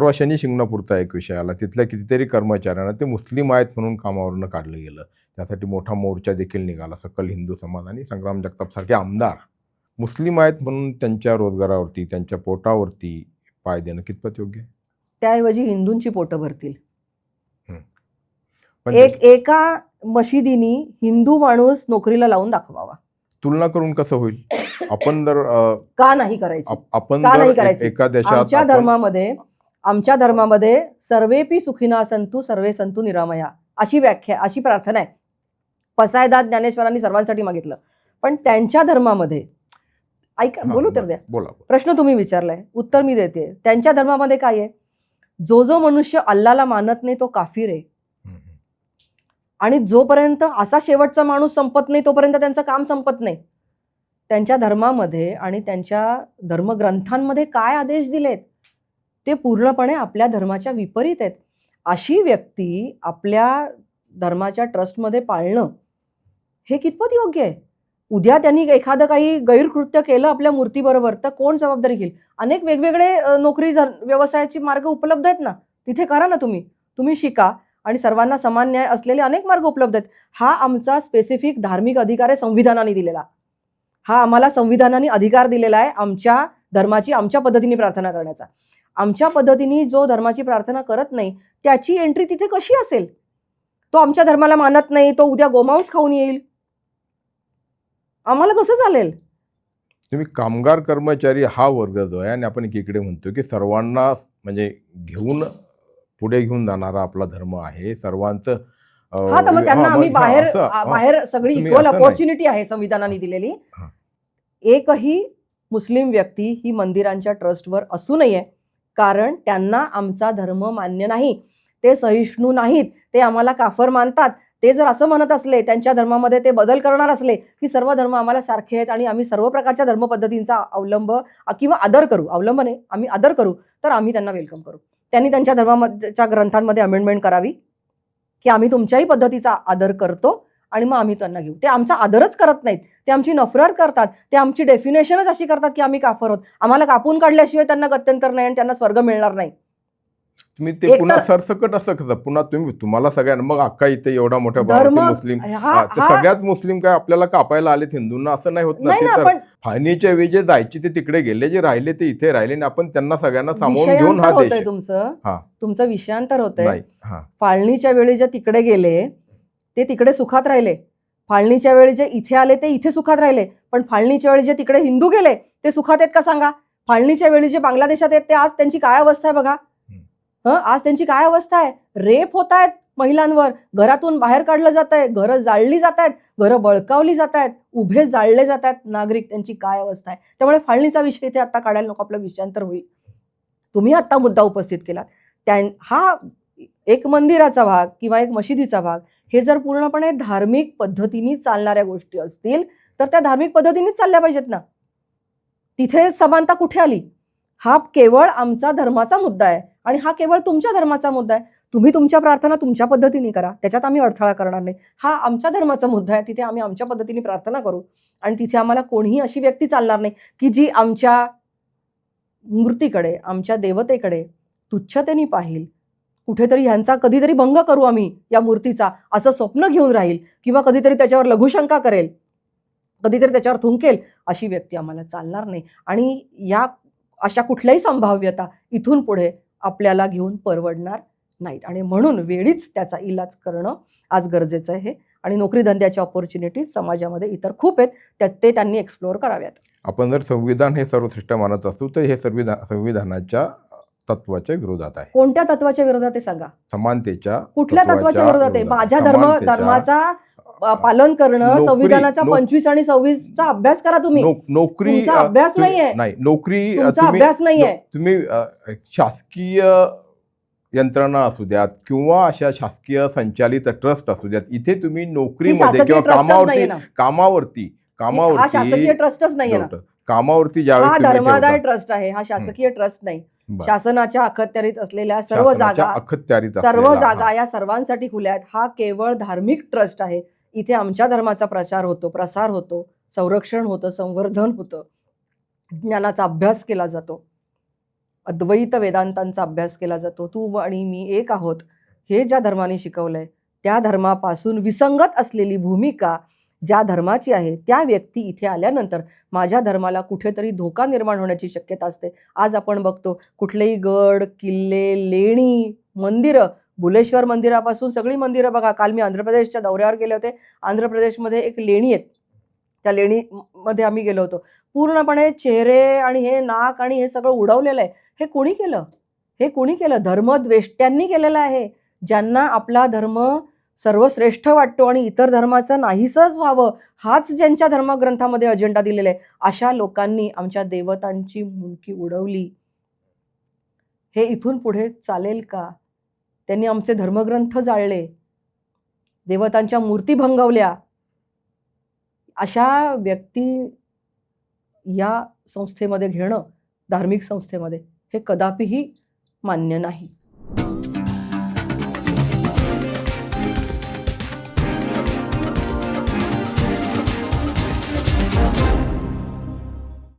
परवा शनी शिंगणापूरचा एक विषय आला. तिथल्या कितीतरी कर्मचाऱ्यांना ते मुस्लिम आहेत म्हणून कामावरनं काढलं गेलं. त्यासाठी मोठा मोर्चा देखील निघाला. सकल हिंदू समाज आणि संग्राम जगतापसारखे आमदार मुस्लिम आहेत म्हणून त्यांच्या रोजगारावरती त्यांच्या पोटावरती पाय देणं कितपत योग्य आहे? त्याऐवजी हिंदूंची पोटं भरतील. एक एका मशिदीनी हिंदू माणूस नोकरीला लावून दाखवावा. तुलना करून कसं होईल? आपण जर का नाही करायची? आप- आपण एक- आपण- धर्मामध्ये आमच्या धर्मामध्ये सर्वेपी सुखिना संतू सर्वे संतू निरामया अशी व्याख्या अशी प्रार्थना आहे. पसायदात ज्ञानेश्वरांनी सर्वांसाठी मागितलं. पण त्यांच्या धर्मामध्ये ऐका बोलू तर द्या. बोला. प्रश्न तुम्ही विचारलाय उत्तर मी देते. त्यांच्या धर्मामध्ये काय आहे? जो जो मनुष्य अल्लाला मानत नाही तो काफिर आहे. आणि जोपर्यंत असा शेवटचा माणूस संपत नाही तोपर्यंत त्यांचं काम संपत नाही. त्यांच्या धर्मामध्ये आणि त्यांच्या धर्मग्रंथांमध्ये काय आदेश दिलेत? ते पूर्णपणे आपल्या धर्माच्या विपरीत आहेत. अशी व्यक्ती आपल्या धर्माच्या ट्रस्टमध्ये पाळणं हे कितपत योग्य आहे? उद्या त्यांनी एखादं काही गैरकृत्य केलं आपल्या मूर्तीबरोबर तर कोण जबाबदारी घेईल? अनेक वेगवेगळे नोकरी व्यवसायाचे मार्ग उपलब्ध आहेत ना? तिथे करा ना तुम्ही. तुम्ही शिका आणि सर्वांना समान न्याय असलेले अनेक मार्ग उपलब्ध आहेत. हा आमचा स्पेसिफिक धार्मिक अधिकार आहे संविधानाने दिलेला. हा आम्हाला संविधानाने अधिकार दिलेला आहे आमच्या धर्माची आमच्या पद्धतीने प्रार्थना करण्याचा. आमच्या पद्धतीने जो धर्माची प्रार्थना करत नाही त्याची एंट्री तिथे कशी असेल तो आमच्या धर्माला मानत नाही तो उद्या गोमांस खाऊन येईल आम्हाला कसं चालेल तुम्ही कामगार कर्मचारी हा वर्ग जो आहे आणि आपण एकीकडे म्हणतो की सर्वांना म्हणजे घेऊन पुढे घेऊन जाणारा आपला धर्म आहे सर्वांचं हा तर मग त्यांना आम्ही बाहेर. बाहेर सगळी इक्वल. अपॉर्च्युनिटी आहे संविधानाने दिलेली. एकही मुस्लिम व्यक्ती ही मंदिरांच्या ट्रस्टवर असू नये कारण त्यांना आमचा धर्म मान्य नाही. ते सहिष्णू नाहीत. ते आम्हाला काफर मानतात. ते जर असं म्हणत असले त्यांच्या धर्मामध्ये ते बदल करणार असले की सर्व धर्म आम्हाला सारखे आहेत आणि आम्ही सर्व प्रकारच्या धर्मपद्धतींचा अवलंब किंवा आदर करू. अवलंब नाही आम्ही आदर करू. तर आम्ही त्यांना वेलकम करू. त्यांनी त्यांच्या धर्माच्या ग्रंथांमध्ये अमेंडमेंट करावी की आम्ही तुमच्याही पद्धतीचा आदर करतो. आणि मग आम्ही त्यांना घेऊ. ते आमचा आदरच करत नाहीत. ते आमची नफरत करतात. ते आमची डेफिनेशनच अशी करतात की आम्ही काफर आहोत. आम्हाला कापून काढल्याशिवाय त्यांना गत्यंतर नाही आणि त्यांना स्वर्ग मिळणार नाही. तुम्ही ते पुन्हा सरसकट असं कसं पुन्हा तुम्ही तुम्हाला सगळ्यांना मग अक्का इथे एवढा प्रमाणात मुस्लिम सगळ्याच मुस्लिम काय आपल्याला कापायला आलेत? हिंदूंना असं नाही होत ना फाळणीच्या वेळी जे जायचे ते तिकडे गेले जे राहिले ते इथे राहिले आणि आपण त्यांना सगळ्यांना सामावून घेऊन हा देश आहे. तुमचं. तुमचं विषयांतर होतंय. नाही हा. फाळणीच्या वेळी जे तिकडे गेले ते तिकडे सुखात राहिले. फाळणीच्या वेळी जे इथे आले ते इथे सुखात राहिले. पण फाळणीच्या वेळी जे तिकडे हिंदू गेले ते सुखात आहेत का सांगा? फाळणीच्या वेळी जे बांगलादेशात आहेत ते आज त्यांची काय अवस्था आहे बघा? हं? आज त्यांची काय अवस्था आहे? रेप होत आहेत महिलांवर. घरातून बाहेर काढलं जात आहे. घरं जाळली जात आहेत. घरं बळकावली जात आहेत. उभे जाळले जात आहेत. नागरिक त्यांची काय अवस्था आहे? त्यामुळे फाळणीचा विषय इथे आता काढायला नको. आपलं विषयांतर होईल. तुम्ही आता मुद्दा उपस्थित केला त्या हा एक मंदिराचा भाग किंवा एक मशिदीचा भाग हे जर पूर्णपणे धार्मिक पद्धतीने चालणाऱ्या गोष्टी असतील तर त्या धार्मिक पद्धतीनेच चालल्या पाहिजेत ना. तिथे समानता कुठे आली? हा केवळ आमचा धर्माचा मुद्दा आहे आणि हा केवळ तुमच्या धर्माचा मुद्दा आहे. तुम्ही तुमच्या प्रार्थना तुमच्या पद्धतीने करा. त्याच्यात आम्ही अडथळा करणार नाही. हा आमच्या धर्माचा मुद्दा आहे. तिथे आम्ही आमच्या पद्धतीने प्रार्थना करू आणि तिथे आम्हाला कोणीही अशी व्यक्ती चालणार नाही की जी आमच्या मूर्तीकडे आमच्या देवतेकडे तुच्छतेने पाहिल. कुठेतरी ह्यांचा कधीतरी भंग करू आम्ही या मूर्तीचा असं स्वप्न घेऊन राहील किंवा कधीतरी त्याच्यावर लघुशंका करेल कधीतरी त्याच्यावर थुंकेल अशी व्यक्ती आम्हाला चालणार नाही. आणि या अशा कुठल्याही संभाव्यता इथून पुढे आपल्याला घेऊन परवडणार नाहीत. आणि म्हणून वेळीच त्याचा इलाज करणं आज गरजेचं आहे. आणि नोकरी धंद्याच्या ऑपॉर्च्युनिटीज समाजामध्ये इतर खूप आहेत त्यात ते त्यांनी एक्सप्लोअर कराव्यात. आपण जर संविधान हे सर्वश्रेष्ठ मानत असू तर हे संविधान संविधानाच्या तत्वाच्या विरोधात आहे. कोणत्या तत्वाच्या विरोधात आहे सांगा? समानतेच्या कुठल्या तत्वाच्या विरोधात आहे? माझ्या धर्म धर्माचा पालन करणं संविधानाचा पंचवीस आणि सव्वीसचा अभ्यास करा तुम्ही. नोकरी अभ्यास नाहीये. नाही नोकरी अभ्यास नाहीये. तुम्ही शासकीय यंत्रणा असू द्यात किंवा अशा शासकीय संचालित ट्रस्ट असू द्यात इथे तुम्ही नोकरीमध्ये किंवा कामावरती कामावरती हा शासकीय कामावरती ट्रस्टच नाहीये ना. ठेवतं. कामावरती ज्यावेळेस धर्मादाय ट्रस्ट आहे हा. शासकीय ट्रस्ट नाही. शासनाच्या अखत्यारीत असलेल्या सर्व जागा अखत्यारीत सर्व जागा. या सर्वांसाठी खुल्या आहेत. हा केवळ धार्मिक ट्रस्ट आहे. इथे आमच्या धर्माचा प्रचार होतो प्रसार होतो संरक्षण होतं संवर्धन होतं. ज्ञानाचा अभ्यास केला जातो. अद्वैत वेदांतांचा अभ्यास केला जातो. तू आणि मी एक आहोत. हे ज्या धर्माने शिकवलंय त्या धर्मापासून विसंगत असलेली भूमिका ज्या धर्माची आहे त्या व्यक्ती इथे आल्यानंतर माझ्या धर्माला कुठेतरी धोका निर्माण होण्याची शक्यता असते. आज आपण बघतो कुठलेही गड किल्ले लेणी मंदिरं बुलेश्वर मंदिरापासून सगळी मंदिरं बघा. काल मी आंध्र प्रदेशच्या दौऱ्यावर गेले होते. आंध्र प्रदेशमध्ये एक लेणी आहेत त्या लेणीमध्ये आम्ही गेलो होतो. पूर्णपणे चेहरे आणि हे नाक आणि हे सगळं उडवलेलं आहे. हे कोणी केलं? हे कोणी केलं? धर्मद्वेष्ट्यांनी केलेलं आहे. ज्यांना आपला धर्म सर्वश्रेष्ठ वाटतो आणि इतर धर्माचं नाहीसंच व्हावं हाच ज्यांच्या धर्मग्रंथामध्ये अजेंडा दिलेला आहे अशा लोकांनी आमच्या देवतांची मुंडकी उडवली. हे इथून पुढे चालेल का? त्यांनी आमचे धर्मग्रंथ जाळले. देवतांच्या मूर्ती भंगवल्या. अशा व्यक्ती या संस्थेमध्ये घेणं धार्मिक संस्थेमध्ये हे कदापिही मान्य नाही.